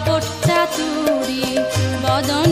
কপট চাতুরি বদন